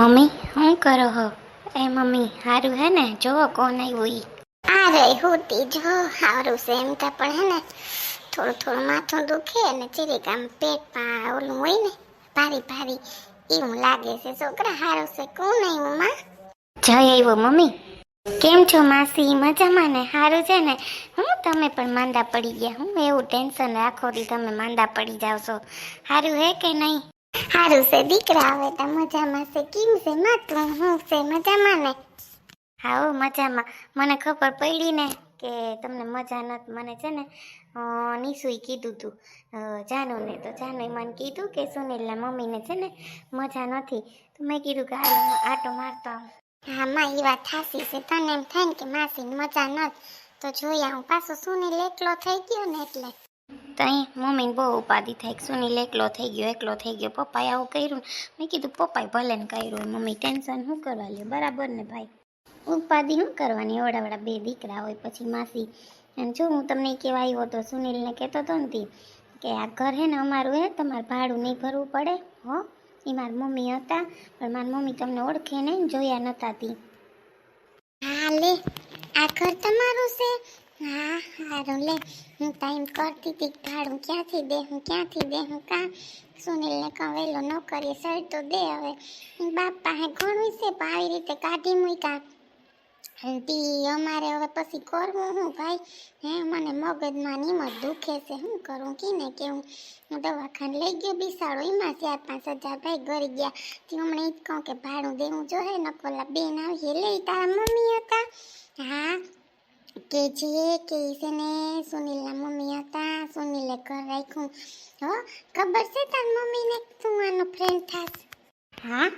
Mummy શું કરો હો? એ મમ્મી સારું હે ને? જોવો કોણ આવ્યું ઈ. હું હોતી જો સારું છે એમ તો પણ હે ને થોડું થોડું માથું દુખે ને ચીરીક આમ પેટમાં ઓલું હોય ને ભારી ભારી એવું લાગે છે. છોકરા સારું છે. કોણ આવ્યું માં? જય આવ્યો મમ્મી. કેમ છો માસી? મજામાં ને? સારું છે ને? હું તમે પણ માંદા પડી ગયા. હું એવું ટેન્શન રાખો તમે માંદા પડી જાવ છો. સારું હે કે નહીં? સારું છે દીકરા હવે તો મજામાં છે. કેમ છે? માતું હું છે? મજામાં ને? હા હો મજામાં. મને ખબર પડી ને કે તમને મજા નથી. મને છે ને નિશુએ કીધું તું. જાનુને. તો જાનુએ મને કીધું કે સુનિલના મમ્મીને છે ને મજા નથી. તો મેં કીધું કે હાલ આટો મારતો આવું. હા માં એ વાત થાસી છે. તને એમ થાય ને કે માસીને મજા નથી. તો જોયા હું પાછો સુનિલ એકલો થઈ ગયો ને એટલે. તો અહીં મમ્મીને બહુ ઉપાધિ થાય સુનિલ એકલો થઈ ગયો, એકલો થઈ ગયો. પપ્પાએ આવું કર્યું મેં કીધું, પપ્પાએ ભલે ને કર્યું મમ્મી, ટેન્શન શું કરવા લ્યો? બરાબર ને ભાઈ? ઉપાધિ શું કરવાની? એવડાવડા બે દીકરા હોય, પછી માસી. અને જો હું તમને કહેવા આવ્યો તો સુનિલને કહેતો હતો ને કે આ ઘર હે ને અમારું હે, તમારે ભાડું નહીં ભરવું પડે, હો? એ મારી મમ્મી હતા, પણ મારી મમ્મી તમને ઓળખે નહીં જોયા નતા તી. હા લે આ ઘર તમારું છે? હા, હારું લે. હું ટાઈમ કરતી હતી ભાડું ક્યાંથી દે, હું ક્યાંથી દે, હું કાં? સુનિલને કહું વહેલો નોકરીએ સર તો દે હવે. બાપ પાસે ઘણું છે, પણ આવી રીતે કાઢી મૂક્યા. તી અમારે હવે પછી કરવું હું, ભાઈ? હે, મને મગજમાં નિમત દુખે છે. શું કરું, કીને કેવું? હું દવાખાને લઈ ગયો, બિસાડો. એમાં ચાર પાંચ હજાર ભાઈ ગરી ગયા. તે હમણાં એ જ કહું કે ભાડું દેવું જોઈએ નકોલા બેન આવીએ લઈ તારા મમ્મી હતા. હા કે જે કે છે ને સુનિલના મમ્મી હતા સુનિલે ઘર રાખ્યું હો ખબર છે તાર મમ્મીને તું આનો ફ્રેન્ડ થાસ હા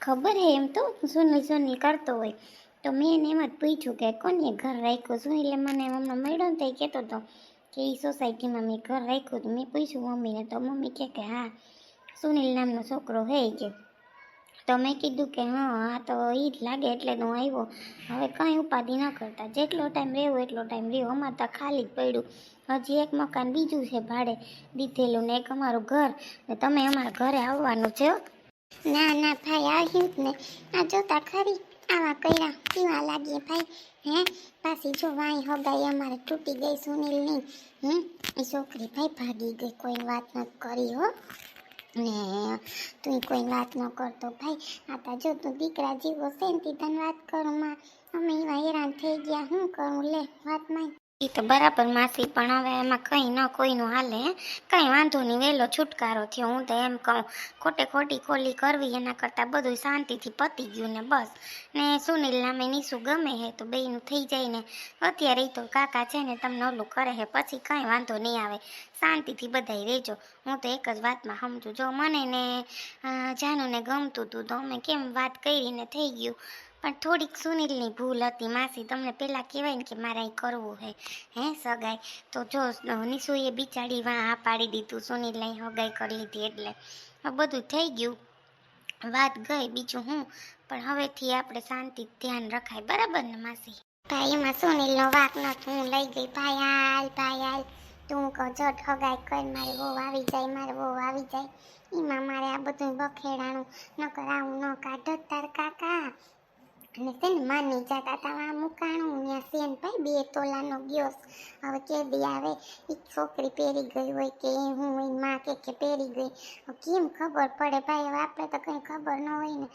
ખબર હે એમ તો સુનિલ સુનિલ કરતો હોય તો મેં એને એમ જ પૂછ્યું કે કોને ઘર રાખ્યું સુનિલે મને હમણાં મળ્યો ને તો એ કહેતો હતો કે એ સોસાયટીમાં મેં ઘર રાખ્યું તો મેં પૂછ્યું મમ્મીને તો મમ્મી કહે કે હા સુનિલ નામનો છોકરો હે કે તો મેં કીધું કે હા હા તો એ જ લાગે એટલે હું આવ્યો. હવે કાંઈ ઉપાધિ ન કરતા. જેટલો ટાઈમ રહેવો એટલો ટાઈમ રહ્યો. અમારે તો ખાલી જ પડ્યું. હજી એક મકાન બીજું છે ભાડે દીધેલું ને એક અમારું ઘર. ને તમે અમારા ઘરે આવવાનું છે. ના ના ભાઈ, આવ્યું જ ને. આ જોતા ખરી. આવા કર્યા. કેવા લાગીએ ભાઈ. હે? પાછી જો વાઈ હગાઈ અમારે તૂટી ગઈ સુનિલની. હમ? એ છોકરી ભાઈ ભાગી ગઈ. કોઈ વાત ન કરી હો. ને તું કોઈ વાત ન કરતો ભાઈ. આ તા જો તું દીકરા જેવો છે ને તીધન વાત કરું માં. અમે હેરાન થઈ ગયા. શું કરું? લે વાતમાં એ તો બરાબર માસી, પણ હવે એમાં કંઈ ન, કોઈનું હાલે કંઈ વાંધો નહીં, વહેલો છુટકારો થયો, હું તો એમ કહું. ખોટે ખોટી ખોલી કરવી, એના કરતાં બધું શાંતિથી પતી ગયું ને બસ. ને સુનિલ નામે નીસુ ગમે હે, તો બેયનું થઈ જાય ને. અત્યારે તો કાકા છે ને, તમને ઓલું કરે હે, પછી કાંઈ વાંધો નહીં આવે. શાંતિથી બધાય રહેજો હું તો એક જ વાતમાં સમજુ. જો મને ને જાનુને ગમતું હતું તો અમે કેમ વાત કરીને થઈ ગયું? પણ થોડીક સુનિલની ભૂલ હતી. માસી તમને પહેલાં કહેવાય ને કે મારે અહીં કરવું હે. હે, સગાઈ? તો જો નિશુએ બિચારી વાં આ પાડી દીધું. સુનિલ અહીં હગાઈ કરી લીધી એટલે. બધું થઈ ગયું. વાત ગઈ, બીજું હું? પણ હવેથી આપણે શાંતિ ધ્યાન રખાય. બરાબર ને, માસી? ભાઈ, એમાં સુનિલનો વાક નથી હું લઈ ગઈ. ભાઈ, હાલ ભાઈ, હાલ. તું કહો, જટ હગાઈ કર. મારે બહુ આવી જાય, મારે બહુ આવી જાય. એમાં મારે આ બધું બખેડાણું નકર આવું ન કાઢો તાર કાકા. અને છે ને માની જતા તા મુકાણું ત્યાં સેન ભાઈ બે તોલાનો ગયો હવે કે દી આવે એ છોકરી પહેરી ગઈ હોય કે હું એની માં કે કે પહેરી ગઈ. કેમ ખબર પડે ભાઈ, હવે આપણે તો કંઈ ખબર ન હોય ને.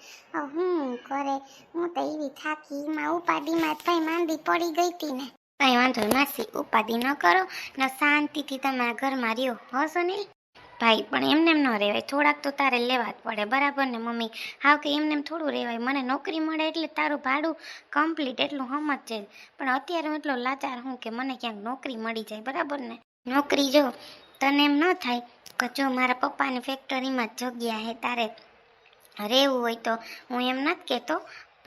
હું કરે? હું તો એવી થાકી, એમાં ઉપાધિમાં ભાઈ માંદી પડી ગઈ હતી ને. કંઈ વાંધો નહીં માસી ઉપાધિ ન કરો, ને શાંતિથી તમારા ઘરમાં રહ્યો, હશો સુનિલ ભાઈ, પણ એમને એમ ન રહેવાય થોડાક તો તારે લેવા જ પડે, બરાબર ને, મમ્મી? હાવ કે એમને એમ થોડું રહેવાય મને નોકરી મળે એટલે તારું ભાડું કમ્પ્લીટ એટલું સમજ છે. પણ અત્યારે હું એટલો લાચાર હું કે મને ક્યાંક નોકરી મળી જાય, બરાબર ને? નોકરી જો, તને એમ ન થાય કે જો મારા પપ્પાની ફેક્ટરીમાં જગ્યા હે, તારે રહેવું હોય તો હું એમ નથી કહેતો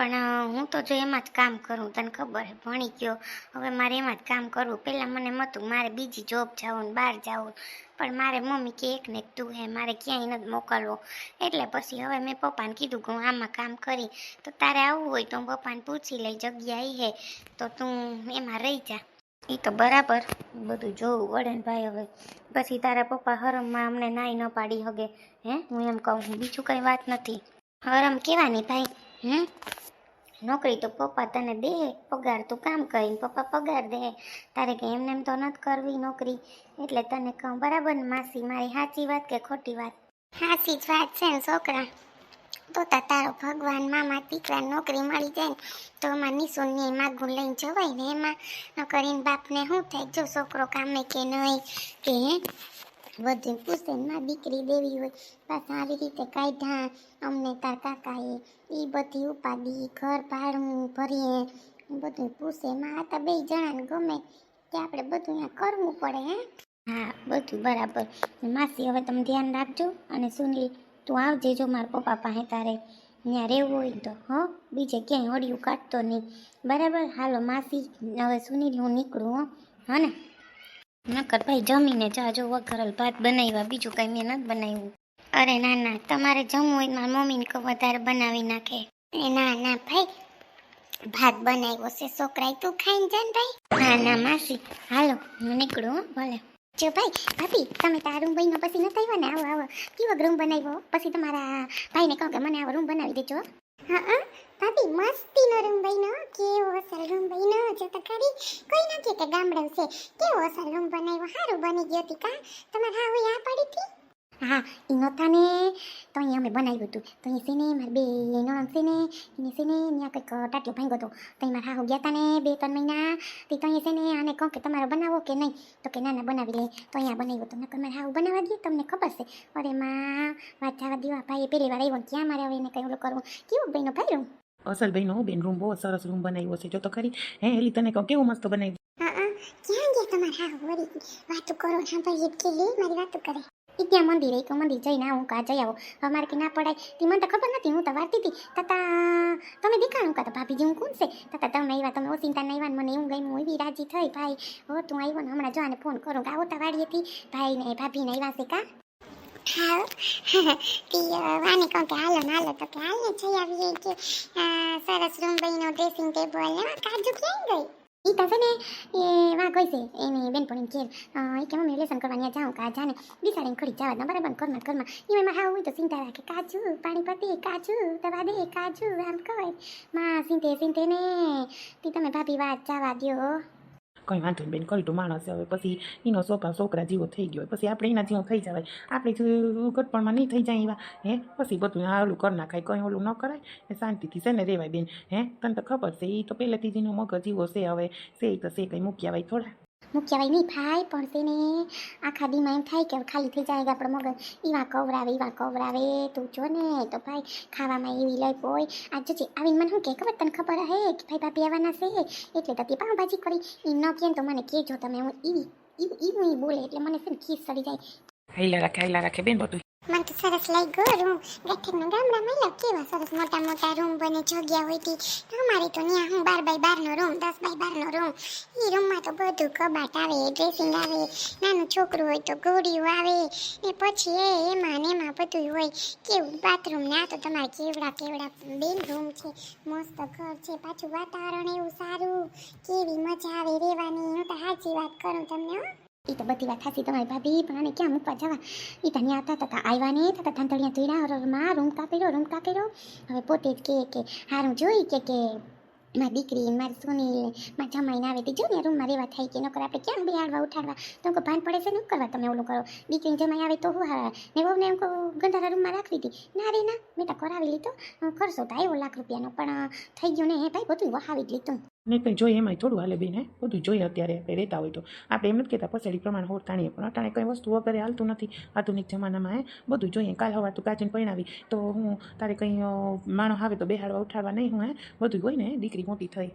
પણ હું તો જો એમાં જ કામ કરું, તને ખબર છે ભણી ગયો. હવે મારે એમાં જ કામ કરવું. પહેલાં મને મતું મારે બીજી જોબ જવું બહાર જવું. પણ મારે મમ્મી કે એક ને તું હે, મારે ક્યાંય નથી મોકલવો. એટલે પછી હવે મેં પપ્પાને કીધું કે હું આમાં કામ કરી. તો તારે આવવું હોય તો હું પપ્પાને પૂછી લઈ, જગ્યા હે. તો તું એમાં રહી જા. એ તો બરાબર. બધું જોવું વળે ને ભાઈ હવે. પછી તારા પપ્પા હરમમાં અમને નાઈ ન પાડી હગે. હે? હું એમ કહું બીજું કંઈ વાત નથી. હરમ કેવાની ભાઈ? હમ? નોકરી તો પપ્પા તને દે, પગાર તું કામ કરીને પપ્પા પગાર દે. તારે કે એમને એમ તો નથી કરવી નોકરી. એટલે તને કહું, બરાબર ને માસી, મારી સાચી વાત કે ખોટી વાત? સાચી જ વાત છે ને છોકરા. તો તારો ભગવાન, મામા દીકરા નોકરી મળી જાય ને, તો અમાર નિશુને માગું લઈને જવાય ને એમાં. કરીને બાપને શું થાય? જો છોકરો કામે કે નહીં, કે બધું પૂછે માં દીકરી દેવી હોય. બસ આવી રીતે કાઢ્યા. અમને તાર કાકાએ એ બધી ઉપાદી ઘર ભાડું ભરીએ. બધું પૂછે, માં, આ તો બે જણાને ગમે. તે આપણે બધું અહીંયા કરવું પડે, હે? હા, બધું બરાબર. માસી, હવે તમે ધ્યાન રાખજો અને સુનલી તું આવજે જો મારા પપ્પા પાસે તારે ત્યાં રહેવું હોય તો, હો? બીજે ક્યાંય હોડિયું કાઢતો નહીં. બરાબર, હાલો માસી, હવે સુનીલ હું નીકળું, હો. હા ને? નકર ભાઈ જમીને જાજો વઘારેલ ભાત બનાવ્યા, બીજું કાંઈ મેં નથી બનાવ્યું. અરે ના ના, તમારે જમવું હોય મારા મમ્મીને કહો, વધારે બનાવી નાખે. એ ના ના, ભાઈ, ભાત બનાવ્યો છે છોકરાએ તું ખાઈને જા ભાઈ. ના ના, માસી, હાલો, હું નીકળું ભલે. જો ભાઈ, ભાભી, તમે તારા રૂમ બન્યો, પછી નથી આવ્યા ને? આવો આવો. કેવો રૂમ બનાવ્યો? પછી તમારા ભાઈને કહો કે મને આવો રૂમ બનાવી દેજો. હા હા. ભાભી મસ્તીનો રૂમ બન્યો કેવો અસલ રૂમ બન્યો જો તો ખરી. કોઈ નથી કે ગામડું છે. કેવો અસલ રૂમ બનાવ્યો? સારું બની ગયો તી કા. તમારે હા હોય આ પડી હતી હા એ નહોતા ને. તો અહીંયા અમે બનાવ્યું હતું તો અહીં છે ને મારા બે નણંદ છે ને. એને છે ને ત્યાં કંઈક ટાટિયો ભાંગ્યો હતો. તો એમાં હાહુ ગયા હતા ને બે ત્રણ મહિના. તે તો અહીં છે ને આને કહું કે તમારો બનાવો કે નહીં? તો કે ના ના, બનાવી લે તો અહીંયા બનાવ્યું હતું નકર મારે હાહુ બનાવવા દઈએ તમને ખબર છે. અરે માં, વાત જવા દીવા ભાઈ પહેલી વાર આવ્યો ને ક્યાં મારે હવે એને કંઈ ઓલું કરવું? કેવું ભાઈનો ભાઈ રૂમ અસલ ભાઈનો બેન, રૂમ બહુ સરસ રૂમ બનાવ્યો છે. જો તો ખરી. હે, એલી, તને કહું, કેવું મસ્ત બનાવ્યું? હા ક્યાં ગયા તમારા? હા વળી વાતો કરો. સાંભળીએ કે મારી વાતો કરે. ત્યાં મંદિર એક મંદિર જઈને આવું, કા જઈ આવો. હવે મારે કે ના પડાય. તે મને તો ખબર નથી, હું તો વારતી હતી તતા, તમે દેખાણું કા તો ભાભીજી હું કોણ છે? તતા, તમે આવ્યા તમે ઓસિંતા નહીં આવ્યા મને એવું હું એવી રાજી થઈ, ભાઈ. હો, તું આવ્યો ને હમણાં જો ફોન કરું, કે આવો તા હતી ભાઈ ને ભાભી ને આવ્યા છે, કા? હા તી વાને કહું કે હાલો હાલો, તો કે હાલને જઈ આવીએ કે સરસ રૂમ બહીનો ડ્રેસિંગ ટેબલ ને કાજુ ક્યાંય ગઈ? ઈ તો છે ને, એ વા કોઈ છે, એની બેનપણી ઘેર એ કે મમ્મી લેસન કરવા ત્યાં જાઉં કા, જાને બિસાડીને ખડી જવા દો બરાબર ઘરમાં ઘરમાં. એમાં એમાં હા હોય તો ચિંતા રાખે કાજુ પાણી પતી કાજુ, દવા દે કાજુ, આમ કહે માં સિંતે સિંતે ને તી તમે ભાભી વાત જવા દ્યો. કંઈ વાંધો બેન તો માણસ હવે. પછી એનો છોકરા છોકરા જેવો થઈ ગયો પછી આપણે એના જેવો થઈ જવાય. આપણે જો ગટપણમાં નહીં થઈ જાય એવા. હે? પછી બધું આ ઓલું કરી નાખાય, કંઈ ઓલું ન કરાય. એ શાંતિથી છે ને રેવાય બેન. હે? તને તો ખબર છે એ તો પહેલેથી જ એનો મગજ જીવો છે હવે. છે તો છે, કંઈ મૂકી આવાય થોડા. મુખ્ય ભાઈ નહીં, ભાઈ, પણ છે ને આખા દીમાં એમ થાય કે ખાલી થઈ જાય આપણો મગજ. એવા કવરાવે એવા કવરાવે. તું જો ને તો ભાઈ, ખાવામાં એવી લઈ હોય. આ જોજે, આવીને મને શું કે ખબર તને ખબર હે કે ભાઈ ભાભી આવવાના છે? એટલે તો પાઉંભાજી કરી. એમ ન કહે ને તો મને કહેજો તમે, હું એ ઈ બોલે એટલે મને છે ને ખીસ સડી જાય. હાઈલા રાખે હાઈલા રાખે, બેન બધું સરસ લાગ્યો. રૂમ ગઠ્ઠીના ગામડામાં લો કેવા સરસ મોટા મોટા રૂમ બને, જગ્યા હોય તી. અમારે તો ત્યાં હું બાર બાય બારનો રૂમ, દસ બાય બારનો રૂમ. એ રૂમમાં તો બધું કબાટ આવે ડ્રેસિંગ આવે. નાનું છોકરું હોય તો ઘોડીઓ આવે. ને પછી એ એમાં ને એમાં બધું હોય. કેવું બાથરૂમ ને તો તમારે કેવડા કેવડા બેન રૂમ છે. મસ્ત ઘર છે. પાછું વાતાવરણ એવું સારું. કેવી મજા આવે રહેવાની હું તો સાચી વાત કરું તમને હો. એ તો બધી વાત થશે તમારી ભાભી, પણ આને ક્યાં મૂકવા જવા? એ ત્યાં હતા, તથા આવ્યા ને તથા ધંધળિયા ધીરા માં રૂમ કાપેલો રૂમ કાપેલો. હવે પોતે જ કહે કે, હારું જોઈ કે કે મારી દીકરી, મારી સુનીલ મારા જમાઈને આવે તે જો ને રૂમમાં રહેવા થાય કે, નોકર આપણે ક્યાં બિહાડવા ઉઠાડવા? તો કહું ભાન પડે છે ને કરવા તમે ઓલું કરો. દીકરી જમાઈ આવે તો હું હા ને વહુને એમ કહું, ગંધારા રૂમમાં રાખવી હતી. ના રે ના મેં તો કરાવી લીધો. ખર્ચો તો આવ્યો લાખ રૂપિયાનો, પણ થઈ ગયો ને, હે ભાઈ બધું વહાવી જ લીધું. ને કંઈ જોઈએ એમાંય થોડું હાલે બેન, બધું જોઈએ અત્યારે આપણે રહેતા હોય તો. આપણે એમ જ કહેતા પછાડી પ્રમાણ તાણીએ પણ અટાણે કંઈ વસ્તુ વગેરે હાલતું નથી, આધુનિક જમાનામાં એ બધું જોઈએ, કાલ હવાર તું કાચીને પરણાવી તો હું તારે કંઈ માણો આવે તો બેહાડવા, ઉઠાડવા નહીં હું, હે. બધું હોય ને, દીકરી મોટી થઈ.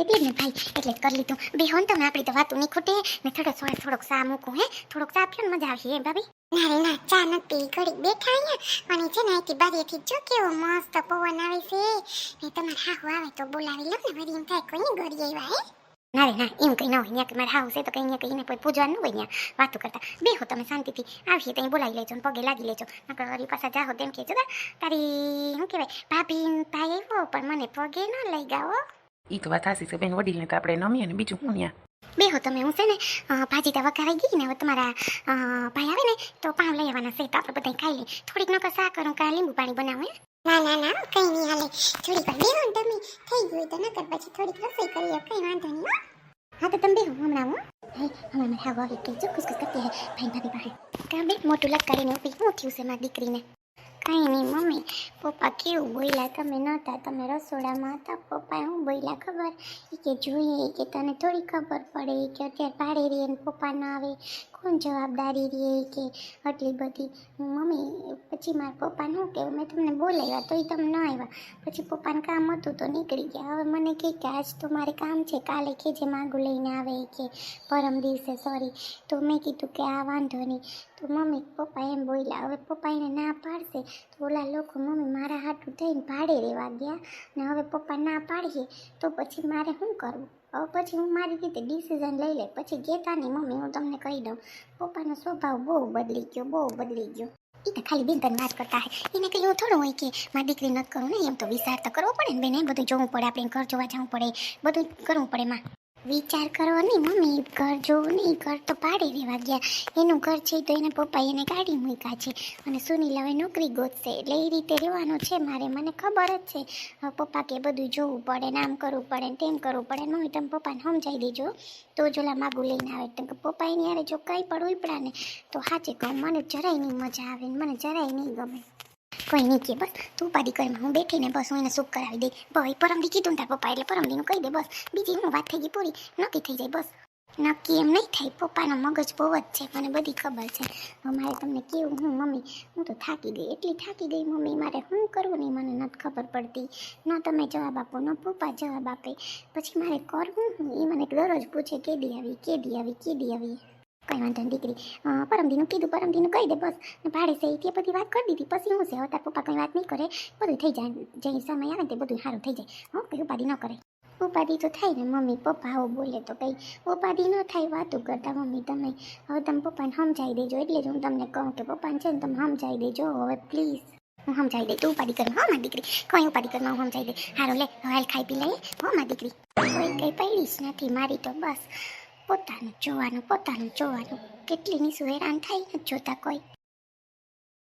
એટલે જ ને ભાઈ, એટલે કરી લીધું. બે હોન તમે આપણી તો વાતું નહીં ખૂટે ને થોડો થોડો થોડોક ચા મૂકું, હે? થોડોક ચા પીઓ મજા આવશે, હે ભાભી? ના રે, ના, ચા નથી. પી ઘડી બેઠા અહીંયા. અને છે ને અહીંથી બારીએથી જો કેવો મસ્ત પવન આવે છે. ને તમારે હાહુ આવે તો બોલાવી લો ને. વળી એમ થાય કોઈને ઘડી આવ્યા, હે? ના રે, ના, એમ કંઈ ના હોય. ત્યાં મારે હાઉસ છે તો કંઈ કંઈ એને કોઈ પૂજવાનું હોય ત્યાં વાતો કરતા. બેહો તમે શાંતિથી. આવીએ ત્યાં બોલાવી લેજો ને પગે લાગી લેજો. નકર વળી પાછા જાહો તેમ કહેજો તારી, શું કહેવાય ભાભી ભાઈ આવ્યો, પણ મને પગે ન લઈ ગાઓ એ તો વાત હાસી છે બેન વડીલને તો આપણે નમીએ ને બીજું હું ત્યાં બેહો તમે હું છે ને ભાજી તો વઘારાઈ ગઈ ને હવે તમારા ભાઈ આવે ને તો પાવ લઈ આવવાના છે તો આપણે બધા ખાઈ લઈએ. થોડીક નકર શા કરું કાં લીંબુ પાણી બનાવું ના ના ના કઈ નહીં હાલે. થોડીક વાર બેહો તમે. થઈ ગયું તો નકર પછી થોડીક રસોઈ કરીએ કઈ વાંધો નહીં હો. હા તો તમે બેહો હમણાં હું. હમણાં મને હાવ આવી ગઈ જો ખુશ કરતી હે ભાઈ ભાભી પાસે. કાં બે મોટું લટકારીને ઊભી શું થયું છે મારી દીકરીને? કાંઈ નહીં, મમ્મી. પપ્પા કેવું બોલ્યા? તમે નહોતા, તમે રસોડામાં હતા. પપ્પાએ હું બોલ્યા ખબર? એ કે જોઈએ કે તને થોડી ખબર પડે કે અત્યારે ભાડે રહીએ પપ્પા ના આવે. કોણ જવાબદારી રહે કે આટલી બધી? મમ્મી, પછી મારા પપ્પા શું કે મેં તમને બોલાવ્યા તો એ તમે ન આવ્યા. પછી પપ્પાને કામ હતું તો નીકળી ગયા. હવે મને કહે કે આજ તો મારે કામ છે, કાલે કે જે માગું લઈને આવે કે પરમ દિવસે સોરી તો મેં કીધું કે આ વાંધો નહીં. તો મમ્મી, પપ્પા એમ બોલ્યા. હવે પપ્પા એને ના પાડશે તો ઓલા લોકો મમ્મી મારા હાટું થઈને ભાડે રહેવા ગયા. ને હવે પપ્પા ના પાડીએ તો પછી મારે શું કરવું? પછી હું મારી રીતે ડિસિઝન લઈ લે પછી ગેતાની મમ્મી હું તમને કહી દઉં, પપ્પાનો સ્વભાવ બહુ બદલી ગયો, બહુ બદલી ગયો. એ તો ખાલી બેન તને વાત કરતા હે. એને કંઈ એવું થોડું હોય કે મારી દીકરી નથી કરવું ને, એમ તો વિચાર તો કરવો પડે ને બેન એ બધું જોવું પડે, આપણે ઘર જોવા જવું પડે, બધું કરવું પડે માં વિચાર કરો નહીં મમ્મી ઘર જોવું નહીં ઘર તો પાડી રહેવા ગયા. એનું ઘર છે તો એના પપ્પાએ એને કાઢી મૂક્યા છે. અને સુનિલ હવે નોકરી ગોતશે. એટલે એ રીતે રહેવાનું છે મારે. મને ખબર જ છે. પપ્પા કે બધું જોવું પડે ને, આમ કરવું પડે ને, તેમ કરવું પડે. મમ્મી તમે પપ્પાને સમજાવી દેજો. તો જ ઓલા માગું લઈને આવે. તો પપ્પા એની યારે જો કંઈ પણ ઉપડા ને, તો સાચે કહું, મને જરાય નહીં મજા આવે ને, મને જરાય નહીં ગમે. કોઈ કે બસ, તું ઉપાધિ કરીમાં હું બેઠીને બસ હું એને સુખ કરાવી દઈ. ભાઈ પરમદી કીધું તાર પપ્પા એટલે પરમદીનું કહી દે બસ. બીજી હું વાત થઈ ગઈ પૂરી, નક્કી થઈ જાય બસ. નક્કી એમ નહીં થાય, પપ્પાનો મગજ બહુ જ છે, મને બધી ખબર છે. મારે તમને કેવું, હું મમ્મી, હું તો થાકી ગઈ, એટલી થાકી ગઈ મમ્મી, મારે શું કરવું નહીં, મને નથી ખબર પડતી. ન તમે જવાબ આપો, ન પપ્પા જવાબ આપે. પછી મારે કરવું હું? એ મને દરરોજ પૂછે, કેદી આવી કેદી આવી કેદી આવી. કઈ વાંધો નહીં દીકરી. પરમદીનું કીધું પરમદીનું કહી દે બસ. ને ભાડે છે તે બધી વાત કરી દીધી. પછી હું છે હવે તાર પપ્પા કંઈ વાત નહીં કરે. બધું થઈ જાય. જે સમય આવે તે બધું સારું થઈ જાય. હો, કંઈ ઉપાધિ ન કરે. ઉપાધિ તો થાય ને મમ્મી, પપ્પા આવું બોલે તો કંઈ. ઉપાધિ ન થાય વાતું કરતા મમ્મી તમે. હવે તમે પપ્પાને સમજાવી દેજો. એટલે જ હું તમને કહું કે પપ્પાને છે ને તમે સમજાવી દેજો. હવે પ્લીઝ હું સમજાવી દઈ. તું ઉપાધિ કર. હા મારી દીકરી. કોઈ ઉપાધિ કર હું સમજાવી દે. હારો, લે, હવે ખાઈ પી લઈએ. હો મારી દીકરી. કોઈ કંઈ પડી જ નથી. મારી તો બસ. પોતાનું જોવાનું પોતાનું જોવાનું. કેટલી નીસું હેરાન થાય નથી જોતા કોઈ.